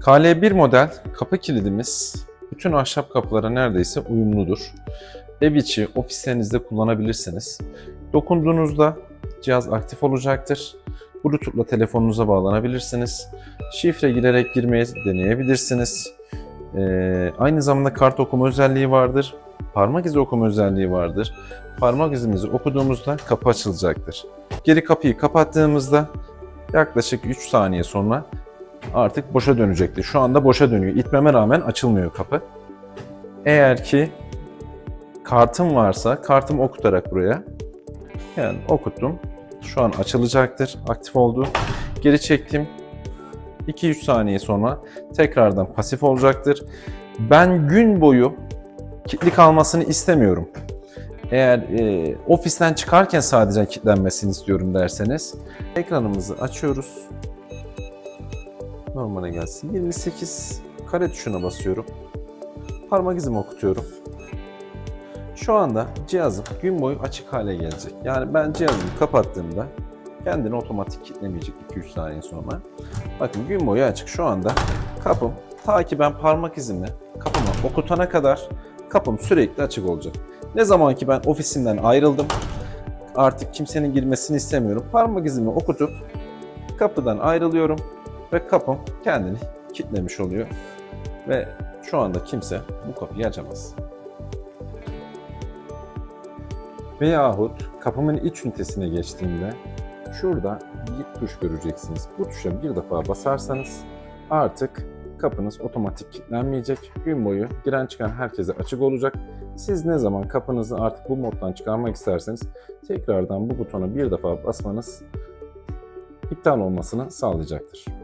KL1 model kapı kilidimiz bütün ahşap kapılara neredeyse uyumludur. Ev içi, ofislerinizde kullanabilirsiniz. Dokunduğunuzda cihaz aktif olacaktır. Bluetooth'la telefonunuza bağlanabilirsiniz. Şifre girerek girmeye deneyebilirsiniz. Ee, aynı zamanda kart okuma özelliği vardır. Parmak izi okuma özelliği vardır. Parmak izimizi okuduğumuzda kapı açılacaktır. Geri kapıyı kapattığımızda yaklaşık 3 saniye sonra artık boşa dönecektir. Şu anda boşa dönüyor. İtmeme rağmen açılmıyor kapı. Eğer ki kartım varsa kartımı okutarak buraya yani okuttum. Şu an açılacaktır. Aktif oldu. Geri çektim. 2-3 saniye sonra tekrardan pasif olacaktır. Ben gün boyu kilitli kalmasını istemiyorum. Eğer e, ofisten çıkarken sadece kilitlenmesini istiyorum derseniz ekranımızı açıyoruz. Normale gelsin. 28 kare tuşuna basıyorum. Parmak izimi okutuyorum. Şu anda cihazım gün boyu açık hale gelecek. Yani ben cihazımı kapattığımda kendini otomatik kilitlemeyecek 2-3 saniye sonra. Bakın gün boyu açık. Şu anda kapım ta ki ben parmak izimi kapıma okutana kadar kapım sürekli açık olacak. Ne zaman ki ben ofisimden ayrıldım, artık kimsenin girmesini istemiyorum. Parmak izimi okutup kapıdan ayrılıyorum ve kapım kendini kilitlemiş oluyor. Ve şu anda kimse bu kapıyı açamaz. Veyahut kapımın iç ünitesine geçtiğimde şurada bir tuş göreceksiniz. Bu tuşa bir defa basarsanız artık kapınız otomatik kilitlenmeyecek. Gün boyu giren çıkan herkese açık olacak. Siz ne zaman kapınızı artık bu moddan çıkarmak isterseniz tekrardan bu butona bir defa basmanız iptal olmasını sağlayacaktır.